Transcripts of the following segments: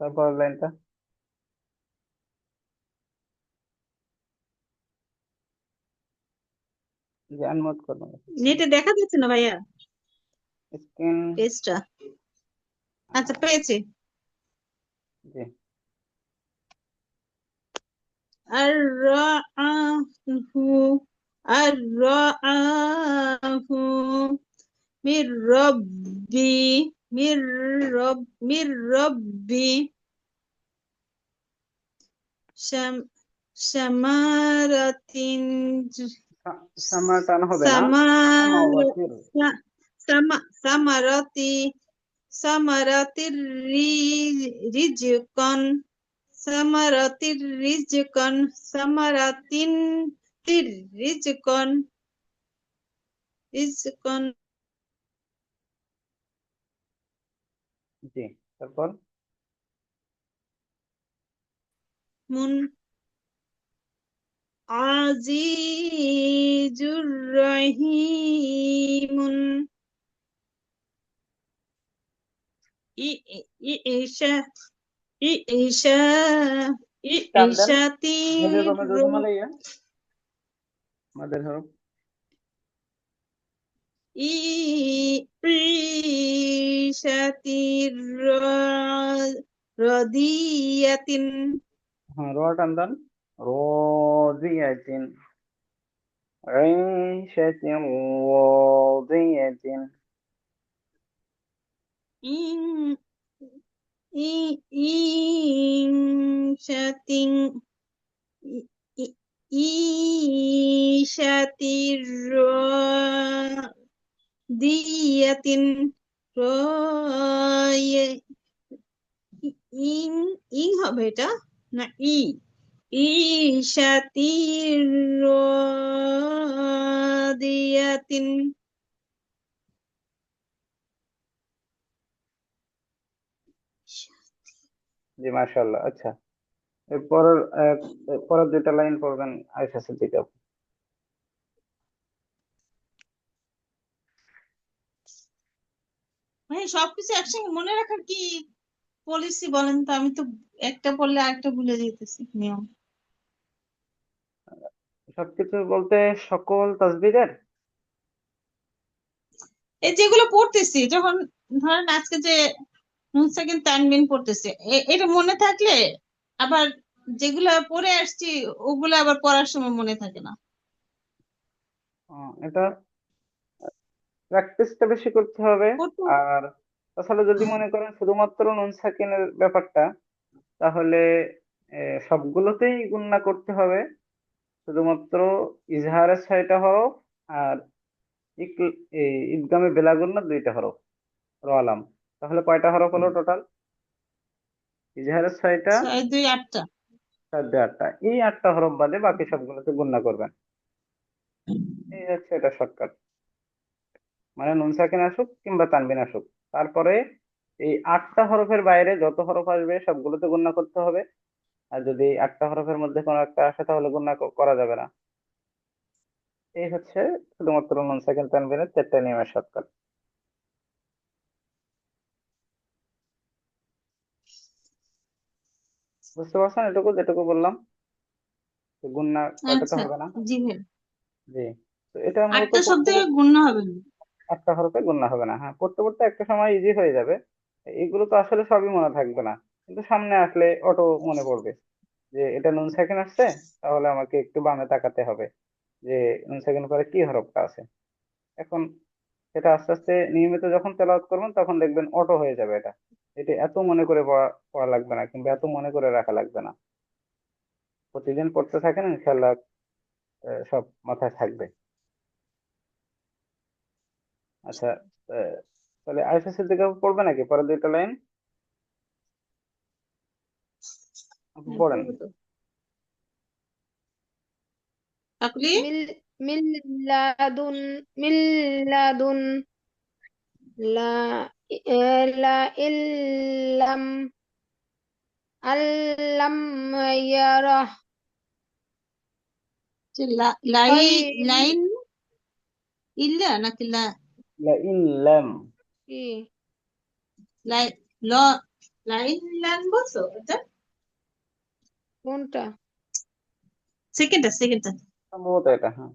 তারপর লাইনটা যে আনমত করবেন নেটে দেখা যাচ্ছে না ভাইয়া স্ক্রিন পেজটা আচ্ছা পেয়েছি জি আর রাআহু আর রাআহু মির রব্বি মির রব মির রব্বি শাম শামারাতিন সা- সামা টান হবে না? সামার সামাওয়াতির সা- জি তারপর? মুন। আজিজুর রহিমুন। ই ই ই- ঈশা ই ঈশা ই টান দেন। ঈশাতি মেজর বা মেজর হিমালয়া মাদের হরফ ঈশাতির রদিয়াতিন হ্যাঁ র টান দেন রদিয়াতিন ঈশাতির রদিয়াতিন ইন ঈশাতিন ঈশাতির রয় ইং ইং হবে এটা না ই ঈশাতি রদিয়াতিন জি মাশাআল্লাহ আচ্ছা। এরপরের আহ, পরের দুইটা লাইন পড়বেন আয়েশা সিদ্দিকা মানে সবকিছু একসঙ্গে মনে রাখার কি পলিসি বলেন তো? আমি তো একটা পড়লে আরেকটা ভুলে যেতেছি নিয়ম। সবকিছু বলতে সকল তাসবিহের এই যেগুলো পড়তেছি যখন ধরেন আজকে যে নুন সাকিন তানবিন পড়তেছি এটা মনে থাকলে আবার যেগুলা পড়ে আসছি ওগুলো আবার পড়ার সময় মনে থাকে না। এটা প্র্যাকটিসটা বেশি করতে হবে। আর তাছাড়া যদি মনে করেন শুধুমাত্র নুন সাকিনের ব্যাপারটা তাহলে সবগুলোতেই গুণনা করতে হবে। শুধুমাত্র ইজহারের ছয়টা হরফ আর ইদগামে বেলাগুন্না দুইটা হরফ র আলাম। তাহলে কয়টা হরফ হলো টোটাল ইজহারের ছয়টা? ছয় দুই আটটা। চার দুই আটটা। এই আটটা হরফ বাদে বাকি সবগুলোতে গুণনা করবেন। এই হচ্ছে এটা শর্টকাট মানে নুন সাকিন আসুক কিংবা তানবিন আসুক। তারপরে এই আটটা হরফের বাইরে যত হরফ আসবে সবগুলোতে গুণনা করতে হবে। আর যদি আটটা হরফের মধ্যে কোনো একটা আসে তাহলে গুণনা করা যাবে না। এই হচ্ছে শুধুমাত্র নুন সাকিন তানবিনের চারটা নিয়মের শর্টকাট বুঝতে পারছেন? এটুকু যেটুকু বললাম। গুণনা কয়টাতে আচ্ছা হবে না? জি জি। তো এটা মূলত আটটা শব্দ পড়তে হবে না? একটা হরফে গুণনা হবে না। হ্যাঁ পড়তে পড়তে একটা সময় ইজি হয়ে যাবে। এগুলো তো আসলে সবই মনে থাকবে না। কিন্তু সামনে আসলে অটো মনে পড়বে যে এটা নুন সেকেন্ড আসছে, তাহলে আমাকে একটু বামে তাকাতে হবে যে নুন সেকেন্ড পরে কি হরফটা আছে। এখন সেটা আস্তে আস্তে নিয়মিত যখন তেলাওয়াত করবেন, তখন দেখবেন অটো হয়ে যাবে এটা। এটা এত মনে করে পড়া লাগবে না কিংবা এত মনে করে রাখা লাগবে না। প্রতিদিন পড়তে থাকেন ইনশাল্লাহ সব মাথায় থাকবে। আচ্ছা তাহলে আয়েশা সিদ্দিকা পড়বে নাকি? পরের দুইটা লাইন? হ্যাঁ, পড়েন। আপনি মিল্লাদুন মিল্লাদুন লা লা ইল্লাম আল্লাম ইয়ারাহ লাইন? ইল্লা নাকি লা? লা ইন লাম কি লাই ল লাইন লাইন বলছো এটা কোনটা সেকেন্ডটা সেকেন্ডটা সম্ভবত এটা হ্যাঁ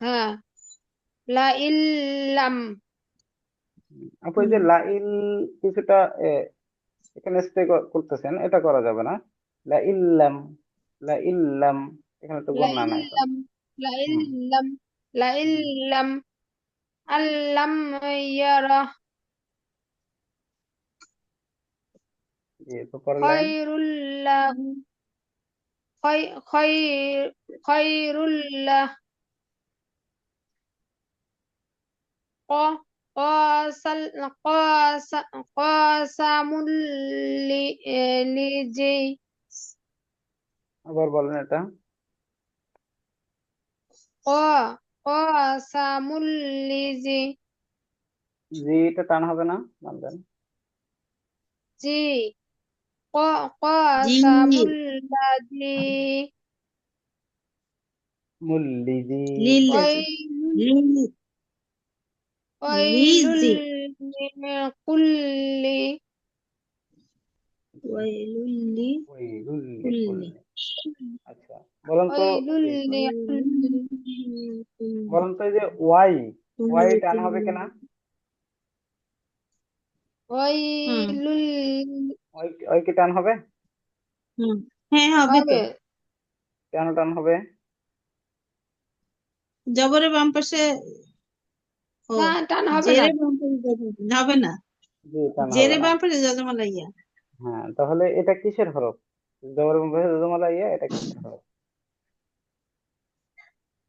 হ্যাঁ লা ইল্লাম আপু এই যে লাইল কিছুটা এ, এখানে স্টে করতেছেন এটা করা যাবে না? লা ইল্লাম লা ইল্লাম এখানে তো লা গণনা নাই লা ইল্লাম আল্লাম ইয়ারাহ খয়রুল লাহু খয়রুল লাহ কাসামুল লিজি আবার বলেন এটা। ক কসামুল লিজি জি এটা টান হবে না মানবেন জি। ক মুল্লিজি। লিলি লিজি কুল্লি। ওয়াইলুল ওয়াইলুল আচ্ছা। বলুন তো বলুন তো যে ওয়াই ওয়াই টান হবে কিনা ওই কি টান হবে? হ্যাঁ হবে তো। কেন টান হবে? জবরে বাম পাশে না টান হবে না। হবে না। জি টান জেরে বাম পাশে যজমালা হ্যাঁ তাহলে এটা কিসের হরফ? জবর বাম পাশে যজমালা এটা কিসের হরফ?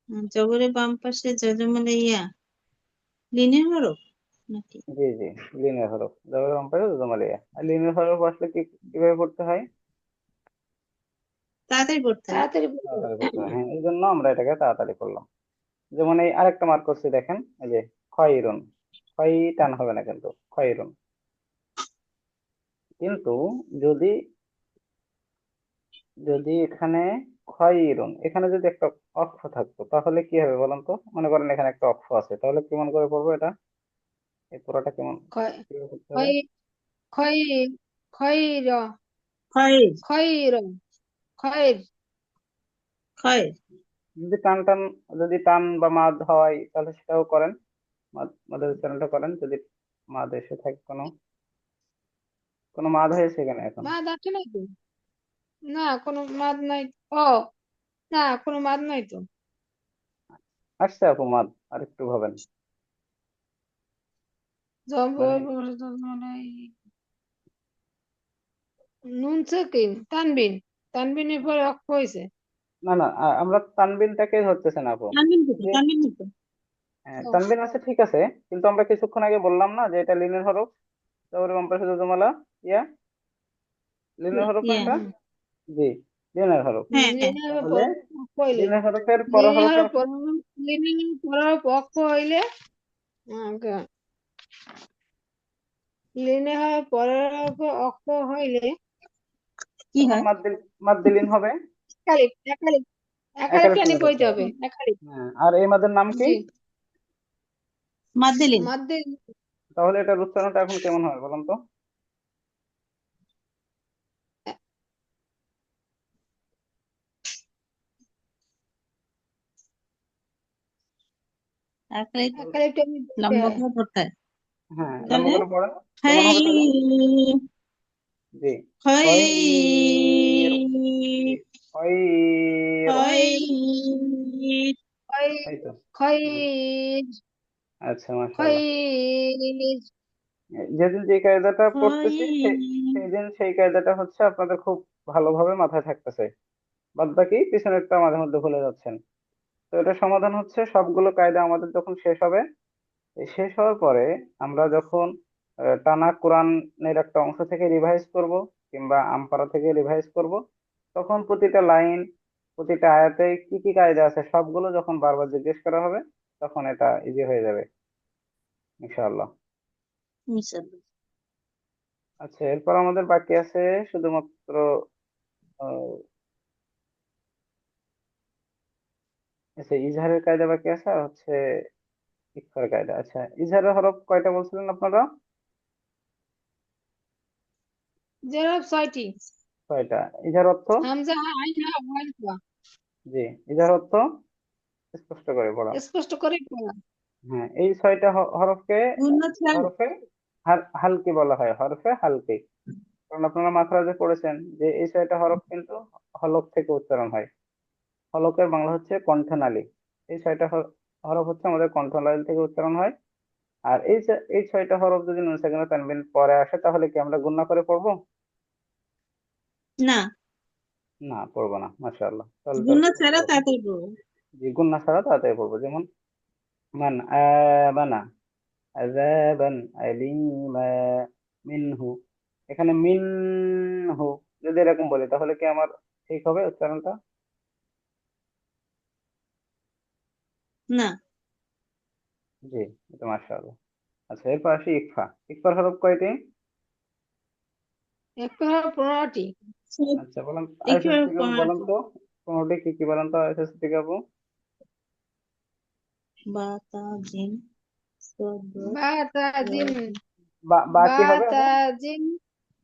হুম, জবরের বাম পাশে যজমালা ইয়া লিনের হরফ নাকি? জি জি লিনের হরফ জবর বাম পাশে জমালা ইয়া। আর লিনের হরফ আসলে কি কীভাবে পড়তে হয়? তাড়াতাড়ি পড়তে হয়। তাড়াতাড়ি পড়তে হয়। হ্যাঁ এই জন্য আমরা এটাকে তাড়াতাড়ি করলাম। যেমন এই আরেকটা মার্ক করছি দেখেন এই যে খয়রুন খয় টান হবে না কিন্তু খয়রুন। কিন্তু যদি যদি এখানে খয়রুন। এখানে যদি একটা অক্ষ থাকতো তাহলে কি হবে বলুন তো? মনে করেন এখানে একটা অক্ষ আছে তাহলে কেমন করে পড়ব এটা? এই পুরোটা কেমন? খয়র খয়র খয়র যদি টান টান যদি টান বা মাদ হয় তাহলে সেটাও করেন। মাদ মাদের উচ্চারণটা করেন যদি মাদ এসে থাকে কোনো কোনো মাদ হয়েছে এখানে এখন? মাদ আছে তো না কোনো মাদ নাই। ও না কোনো মাদ নাই তো। আসছে আপু মাদ আর একটু ভাবেন। মানে মানে নুন সাকিন তানবিন তানবিনের পরে অক্ষ হয়েছে। না না আমরা তানবিনটাকে ধরতেছে না আপু তানবিন তানবিন হ্যাঁ, তানবিন আছে ঠিক আছে। কিন্তু আমরা কিছুক্ষণ আগে বললাম না যে এটা লিনের হরফ। তারপরে ইয়া? লিনের হরফ এটা জি। লিনের হরফ লিনের হরফের লিনের লিনের অক্ষ হইলে পরের অক্ষ হইলে কি তখন হয় মাদ দিল মাদ দিলিন হবে কইতে হবে একালিপ। হ্যাঁ আর এই মাদের নাম কি? মাদ্দেলিন। মাদ্দে তাহলে এটার উচ্চারণটা এখন কেমন হয় বলুন তো? লম্বা করে পড়তে। হয় হ্যাঁ লম্বা তাহলে করে তাহলে জি। আচ্ছা মাশাআল্লাহ। যেদিন যে কায়দাটা পড়তেছি সে- খয়ের সেই দিন সেই কায়দাটা হচ্ছে আপনাদের খুব ভালোভাবে মাথায় থাকতেছে। বাদ বাকি পিছনেরটা মাঝে মধ্যে ভুলে যাচ্ছেন। তো এটা সমাধান হচ্ছে সবগুলো কায়দা আমাদের যখন শেষ হবে শেষ হওয়ার পরে আমরা যখন টানা কোরআনের একটা অংশ থেকে রিভাইজ করব কিংবা আমপারা থেকে রিভাইজ করব তখন প্রতিটা লাইন প্রতিটা আয়াতে কি কি কায়দা আছে সবগুলো যখন বারবার জিজ্ঞেস করা হবে তখন এটা ইজি হয়ে যাবে ইনশাআল্লাহ। ইনশাআল্লাহ। আচ্ছা এরপর আমাদের বাকি আছে শুধুমাত্র আচ্ছা ইজহারের কায়দা বাকি আছে? আর হচ্ছে ইকফার কায়দা। আচ্ছা ইজহারের হরফ কয়টা বলছিলেন আপনারা? জেরব ছয়টি। ছয়টা। ইজার অর্থ? হামজা আইন হা জি ইজার অর্থ? স্পষ্ট করে পড়া। স্পষ্ট করে পড়া। হ্যাঁ এই ছয়টা হরফকে হরফে হাল- হালকি বলা হয়। হরফে হালকি। কারণ আপনারা মাখরাজে পড়েছেন যে এই ছয়টা হরফ কিন্তু হলক থেকে উচ্চারণ হয়। হলকের বাংলা হচ্ছে কণ্ঠনালী। এই ছয়টা হরফ হচ্ছে আমাদের কণ্ঠনালী থেকে উচ্চারণ হয়। আর এই এই ছয়টা হরফ যদি নুন সাকিনা তানবিন পরে আসে তাহলে কি আমরা গুণনা করে পড়ব? না। না পড়ব না মাশাআল্লাহ। তাহলে তো গুণ ছাড়া তাড়াতাড়ি পড়ব। জি গুণনা ছাড়া তাড়াতাড়ি পড়ব। যেমন মান আমানা আযাবান আলিমা মিনহু। এখানে মিনহু যদি এরকম বলি তাহলে কি আমার ঠিক হবে উচ্চারণটা? না। জি এটা মাশাআল্লাহ। আচ্ছা এরপর আসি ইকফা। ইকফার হরফ কয়টি? হলো পনেরোটি। আচ্ছা বলেন বলেন। তো? পনেরোটি কি কি বলেন তো আইএসএস থেকে আপু? বা তা জিম সদ বা বা কি হবে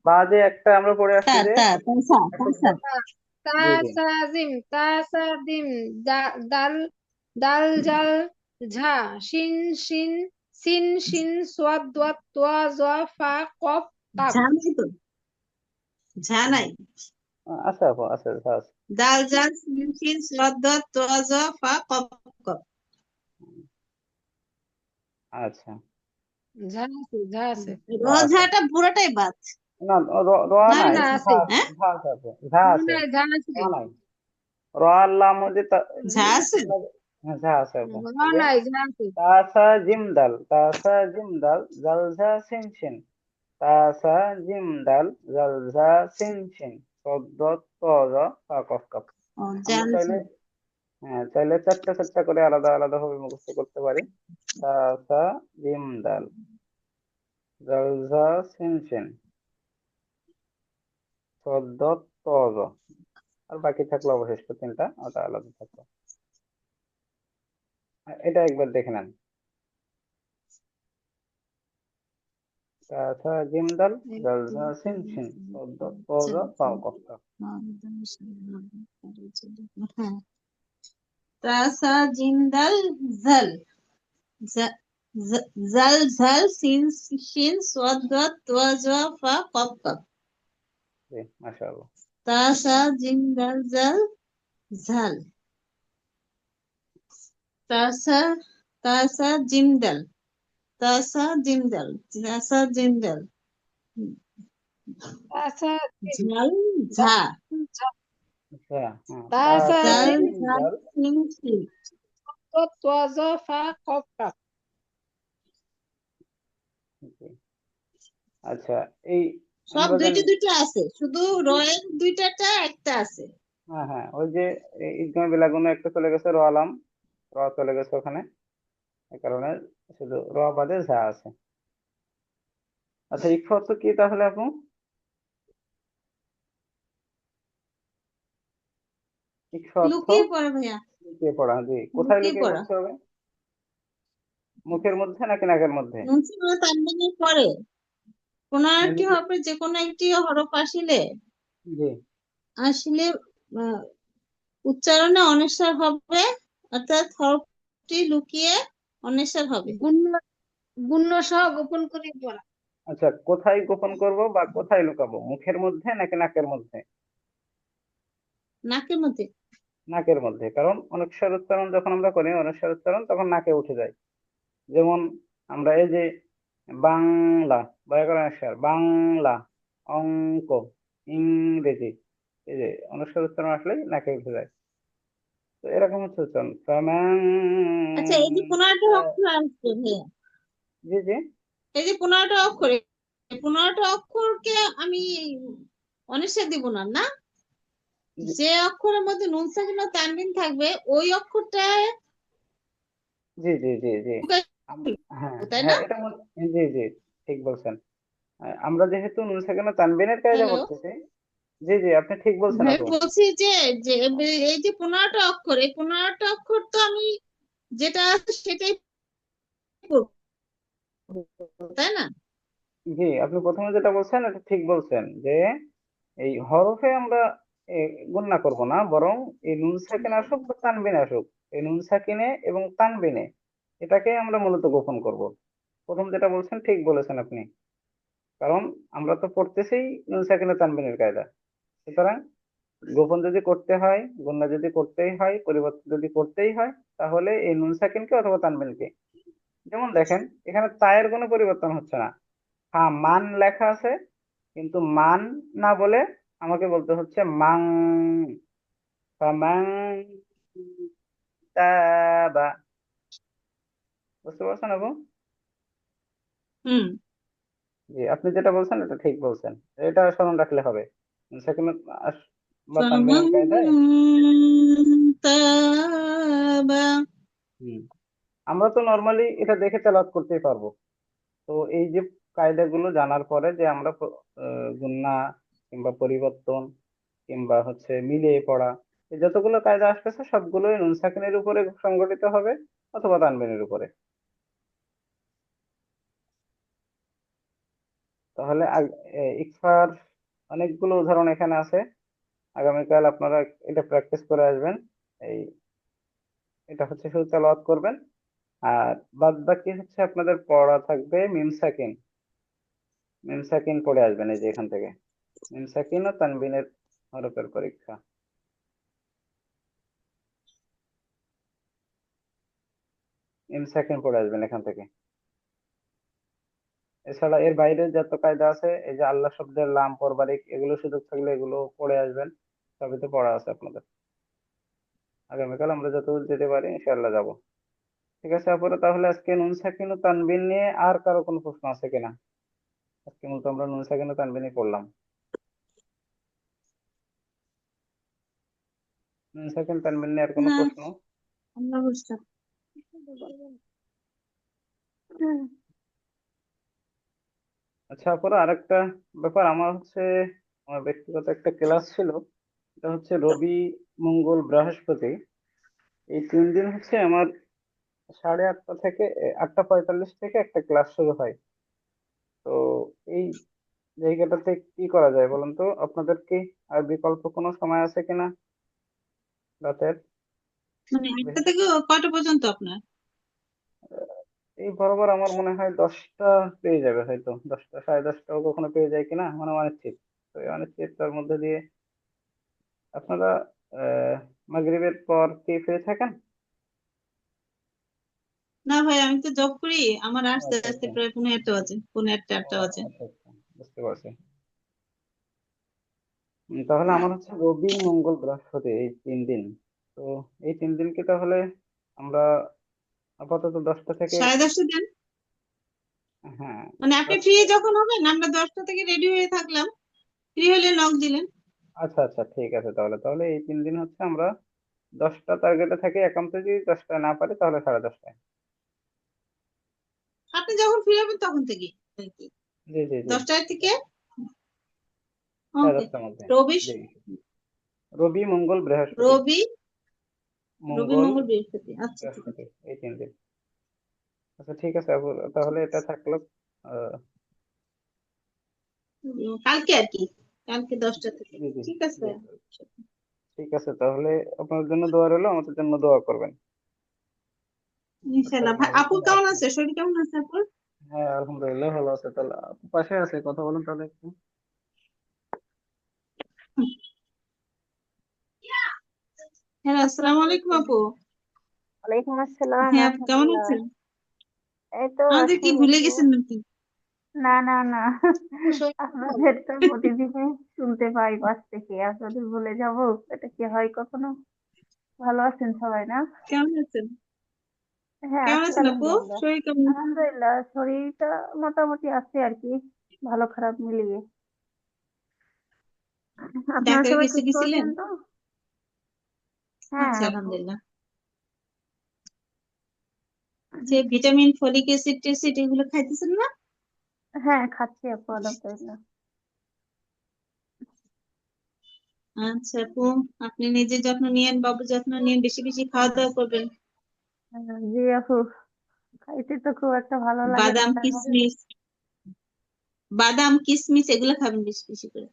বা যে একটা আমরা পড়ে তা আসছি যে তা তাসা তাসা তা জি, জি। সা জিম তা সা দিম দা- দাল দাল জাল ঝা শিন শিন সিন শিন সোয়াদ দোয়াত তোয়া জোয়া ফা কফ কাফ ঝা নাই তো? ঝা নাই? আচ্ছা আপু আচ্ছা আচ্ছা আচ্ছা। দাল জাল সিন সিন সদ দত তোয়া জ ফা কফ কফ। আচ্ছা। ঝা আছে ঝা আছে। রোজাটা পুরোটাই বাদ। না র- র না, না, আছে। আছে, ঝা আছে ঝা আছে। ঝা আছে। র আল্লাহ মধ্যে ঝা আছে? তাসা তাসা তাসা সদ্দ হ্যাঁ চারটা চারটা করে আলাদা আলাদা ভাবে মুখস্থ করতে পারি তাসা জিম দাল জাল ঝা সিন সিন সদ্দ ত জ আর বাকি থাকল অবশিষ্ট তিনটা ওটা আলাদা থাকল এটা একবার দেখে নেন। তাসা জাল সিন সিন কফ হ্যাঁ জিন্দাল জাল জাল ঝাল সিন সদ তোয়া জ ফা মাশাআল্লাহ। তাসা জিন্দাল জাল ঝাল তাসা তাসা জিন্দাল আচ্ছা ঝাল ঝা। আচ্ছা হ্যাঁ। তাসা কফ। আচ্ছা এই সব দুইটা দুইটা আছে শুধু রয়ের দুইটাটা একটা আছে। হ্যাঁ হ্যাঁ ওই যে বিলাগুনে একটা চলে গেছে র আলাম। র চলে গেছে ওখানে। কারণে শুধু র বাদে ঝা আছে। আচ্ছা ইকফা অর্থ কি তাহলে আপু? লুকিয়ে পড়ে ভাইয়া। লুকিয়ে পড়া জি। কোথায় লুকিয়ে লুকিয়ে পড়তে হবে? মুখের মধ্যে নাকি নাকের মধ্যে? তানবিনের পরে কোন একটি হরফে যে কোনো একটি হরফ আসিলে জি। আসলে উচ্চারণে অনিশ্চার হবে। অর্থাৎ হরফটি লুকিয়ে অনিশ্চার হবে। গুণ্য সহ গোপন করে পড়া। আচ্ছা কোথায় গোপন করব বা কোথায় লুকাবো? মুখের মধ্যে নাকি নাকের মধ্যে? নাকের মধ্যে। নাকের মধ্যে কারণ অনস্বর উচ্চারণ যখন আমরা করি অনস্বর উচ্চারণ তখন নাকে উঠে যায়। যেমন আমরা এই যে বাংলা ব্যাকরণের বাংলা অঙ্ক ইংরেজি এই যে অনস্বর উচ্চারণ আসলে নাকে উঠে যায়। তো এরকম হচ্ছে উচ্চারণ ফামান আচ্ছা এই যে পনেরোটা অক্ষর আসছে ভাইয়া জি জি। এই যে পনেরোটা অক্ষর পনেরোটা অক্ষরকে আমি দিব না না? যে অক্ষরের মধ্যে নুন সাকিন তানবিন থাকবে ওই অক্ষরটা জি জি জি জি। হ্যাঁ তাই হ্যাঁ না? জি জি ঠিক বলছেন। আমরা যেহেতু নুন সাকিনা তানবিনের হ্যালো? করতেছি জি জি আপনি ঠিক বলছেন আপু বলছি যে যে এই যে পনেরোটা অক্ষর এই পনেরোটা অক্ষর তো আমি যেটা আছে সেটাই তাই না? জি আপনি প্রথমে যেটা বলছেন এটা ঠিক বলছেন যে এই হরফে আমরা গণনা করব না বরং এই নুন সাকিন আসুক বা তানবিন আসুক এই নুন সাকিনে এবং তানবিনে এটাকে আমরা মূলত গোপন করব। প্রথম যেটা বলছেন ঠিক বলেছেন আপনি। কারণ আমরা তো পড়তেছি নুন সাকিনে তানবিনের কায়দা। সুতরাং গোপন যদি করতে হয় গণনা যদি করতেই হয় পরিবর্তন যদি করতেই হয় তাহলে এই নুন সাকিনকে অথবা তানবিনকে যেমন দেখেন এখানে তায়ের কোনো পরিবর্তন হচ্ছে না। হ্যাঁ মান লেখা আছে কিন্তু মান না বলে আমাকে বলতে হচ্ছে মাং। তাবা বুঝতে পারছেন আপু হুম। জি আপনি যেটা বলছেন এটা ঠিক বলছেন। এটা স্মরণ রাখলে হবে। সেখানে আস- বা তানবিনের কায়দায় فمن تاب হুম আমরা তো নর্মালি এটা দেখে তেলাওয়াত করতেই পারবো তো এই যে কায়দাগুলো জানার পরে যে আমরা প- আহ, গুণনা কিংবা পরিবর্তন কিংবা হচ্ছে মিলিয়ে পড়া এই যতগুলো কায়দা আসতেছে সবগুলোই নুন সাকিনের উপরে সংগঠিত হবে অথবা তানবিনের উপরে তাহলে আগ- এ, ইকফার অনেকগুলো উদাহরণ এখানে আছে। আগামীকাল আপনারা এটা প্র্যাকটিস করে আসবেন। এই, এটা হচ্ছে শুধু তেলাওয়াত করবেন। আর বাদ বাকি হচ্ছে আপনাদের পড়া থাকবে মিম সাকিন মিম সাকিন পড়ে আসবেন এই যে এখান থেকে। মিম সাকিন ও তানবিনের হরফের পরীক্ষা। মিম সাকিন পড়ে আসবেন এখান থেকে। এছাড়া এর বাইরে যত কায়দা আছে এই যে আল্লাহ শব্দের লাম পরবারিক এগুলো সুযোগ থাকলে এগুলো পড়ে আসবেন। সবই তো পড়া আছে আপনাদের। আগামীকাল আমরা যতদূর যেতে পারি ইনশাআল্লাহ যাব। ঠিক আছে আপুরা তাহলে আজকে নুন সাকিন ও তানবিন নিয়ে আর কারও কোনো প্রশ্ন আছে কিনা? আজকে মূলত আমরা নুন সাকিন ও তানবিনই পড়লাম। নুন সাকিন তানবিন নিয়ে আর কোনো। প্রশ্ন? বুঝতাম আচ্ছা আপুরা আরেকটা ব্যাপার আমার হচ্ছে, আমার ব্যক্তিগত একটা ক্লাস ছিল। এটা হচ্ছে রবি মঙ্গল বৃহস্পতি। এই তিন দিন হচ্ছে আমার সাড়ে আটটা থেকে আটটা পঁয়তাল্লিশ থেকে একটা ক্লাস শুরু হয়। তো এই জায়গাটাতে কি করা যায় বলুন তো? আপনাদের কি আর বিকল্প কোনো সময় আছে কিনা? রাতের? মানে আটটা থেকে কয়টা পর্যন্ত আপনার? এই বরাবর আমার মনে হয় দশটা পেয়ে যাবে হয়তো। দশটা সাড়ে দশটাও কখনো পেয়ে যায় কিনা? মানে অনিশ্চিত। তো এই অনিশ্চিততার মধ্যে দিয়ে আপনারা আহ মাগরিবের পর কি ফ্রি থাকেন? না ভাই আমি তো জব করি। আমার আসতে আচ্ছা, আসতে আচ্ছা। প্রায় পৌনে একটা বাজে পৌনে একটা আটটা ও, বাজে। আচ্ছা বুঝতে পারছি। তাহলে আমার হচ্ছে রবি মঙ্গল বৃহস্পতি এই তিন দিন। তো এই তিন দিনকে তাহলে আমরা আপাতত দশটা থেকে সাড়ে দশটা দেন? হ্যাঁ। মানে আপনি ফ্রি যখন হবেন আমরা দশটা থেকে রেডি হয়ে থাকলাম। ফ্রি হলে নক দিলেন। আচ্ছা আচ্ছা ঠিক আছে তাহলে। তাহলে এই তিন দিন হচ্ছে আমরা দশটা টার্গেটে থাকি একান্ত যদি দশটায় না পারি তাহলে সাড়ে দশটায়। আপনি যখন ফ্রি হবেন তখন থেকে। জি জি জি। দশটার থেকে সাড়ে দশটার মধ্যে। রবি রবি মঙ্গল বৃহস্পতি। রবি রবি মঙ্গল মঙ্গল বৃহস্পতি। আচ্ছা ঠিক আছে। এই তিন দিন আচ্ছা ঠিক আছে আপু তাহলে এটা থাকল কালকে আর কি কালকে দশটা থেকে। ঠিক আছে। ঠিক আছে তাহলে আপনার জন্য দোয়া রইল আমাদের জন্য দোয়া করবেন। ভাই আপু কেমন আছে? শরীর কেমন আছে আপুর হ্যাঁ আলহামদুলিল্লাহ ভালো আছে। তাহলে আপু পাশে আছে কথা বলুন তাহলে একটু। হ্যাঁ আসসালামু আলাইকুম আপু। ওয়ালাইকুম আসসালাম হ্যাঁ আপু কেমন আছেন? এই তো আমাদের কি ভুলে গেছেন নাকি? না না না। আপনাদের তো প্রতিদিনই শুনতে পাই পাশ থেকে আপনাদের ভুলে যাব। এটা কি হয় কখনো? ভালো আছেন সবাই না? কেমন আছেন? হ্যাঁ কেমন আছেন আপু? শরীর কেমন? আলহামদুলিল্লাহ শরীরটা মোটামুটি আছে আর কি ভালো খারাপ মিলিয়ে। আপনারা সবাই সুস্থ গেছিলেন? আছেন তো? হ্যাঁ আচ্ছা আলহামদুলিল্লাহ। যে ভিটামিন ফলিক অ্যাসিড টেসিড এগুলো খাইতেছেন না? হ্যাঁ খাচ্ছি আপু আলহামদুলিল্লাহ আচ্ছা আপু আপনি নিজের যত্ন নিয়েন বাবুর যত্ন নিয়েন বেশি বেশি খাওয়া দাওয়া করবেন। হ্যাঁ, জি আপু খাইতে তো খুব একটা ভালো লাগে বাদাম কিশমিশ বাদাম কিশমিশ এগুলো খাবেন বেশি বেশি করে।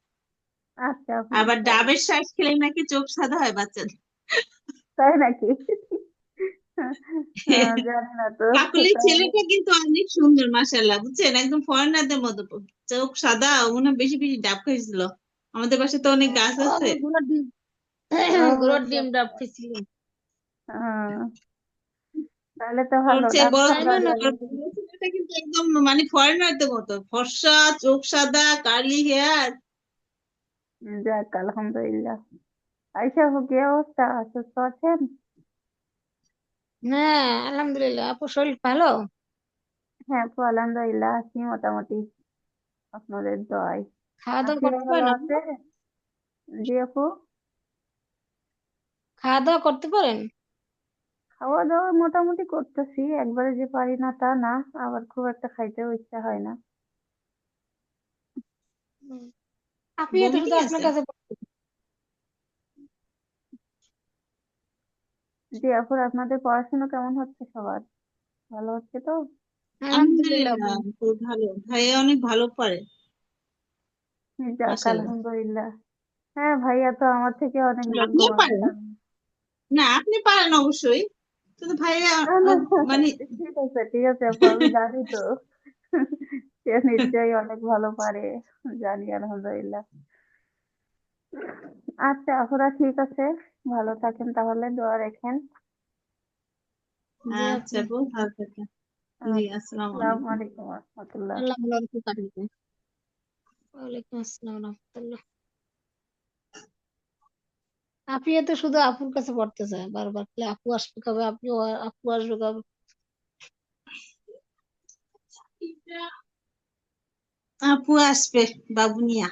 আচ্ছা আবার ডাবের শ্বাস খেলে নাকি চোখ সাদা হয় বাচ্চাদের। তাই নাকি? জানি না তো। কাকুলির ছেলেটা কিন্তু অনেক সুন্দর মাশাআল্লাহ বুঝছেন? একদম ফরেনারদের মতো। চোখ সাদা মনে হয় বেশি বেশি ডাব খাইছিল। আমাদের বাসায় তো অনেক গাছ আছে। গুঁড়োর ডিম। ডাব খেয়েছিল আহ, তাহলে তো ভালো ছেলেটা কিন্তু একদম মানে ফরেনারদের মতো। ফর্সা চোখ সাদা কার্লি হেয়ার যাক আলহামদুলিল্লাহ। আপু কি অবস্থা সুস্থ আছেন হ্যাঁ আলহামদুলিল্লাহ আপুর শরীর ভালো হ্যাঁ আপু আলহামদুলিল্লাহ আছি মোটামুটি আপনাদের দোয়ায় খাওয়া দাওয়া আখিরা করতে ভালো পারেন আছে জি আপু খাওয়া দাওয়া করতে পারেন খাওয়া দাওয়া মোটামুটি করতেছি একবারে যে পারি না তা না আবার খুব একটা খাইতেও ইচ্ছা হয় না আপিও তো বমি শুধু আপনার আছে? কাছে জি আপু আপনাদের পড়াশোনা কেমন হচ্ছে সবার? ভালো হচ্ছে তো? আলহামদুলিল্লাহ খুব ভালো। ভাইয়া অনেক ভালো পারে যাক। আলহামদুলিল্লাহ। হ্যাঁ ভাইয়া তো আমার থেকে অনেক মানুষ পারেন? না আপনি পারেন অবশ্যই। কিন্তু ভাইয়া মানে ঠিক আছে ঠিক আছে আপু আমি জানি তো। সে নিশ্চয়ই অনেক ভালো পারে জানি আলহামদুলিল্লাহ। আচ্ছা আপুরা ঠিক আছে? ভালো থাকেন তাহলে দোয়া রাখেন। আচ্ছা। আপু ভালো থাকেন। জি আসসালামু আলাইকুম। রহমতুল্লাহ। আল্লাহ ভালো রাখুক আপনাকে আসসালাম রহমতুল্লাহ। আপিয়া তো শুধু আপুর কাছে পড়তে চায় বারবার আপু আসবে কবে? আপু আপু আসবে কবে? আপু আসবে বাবু নিয়া।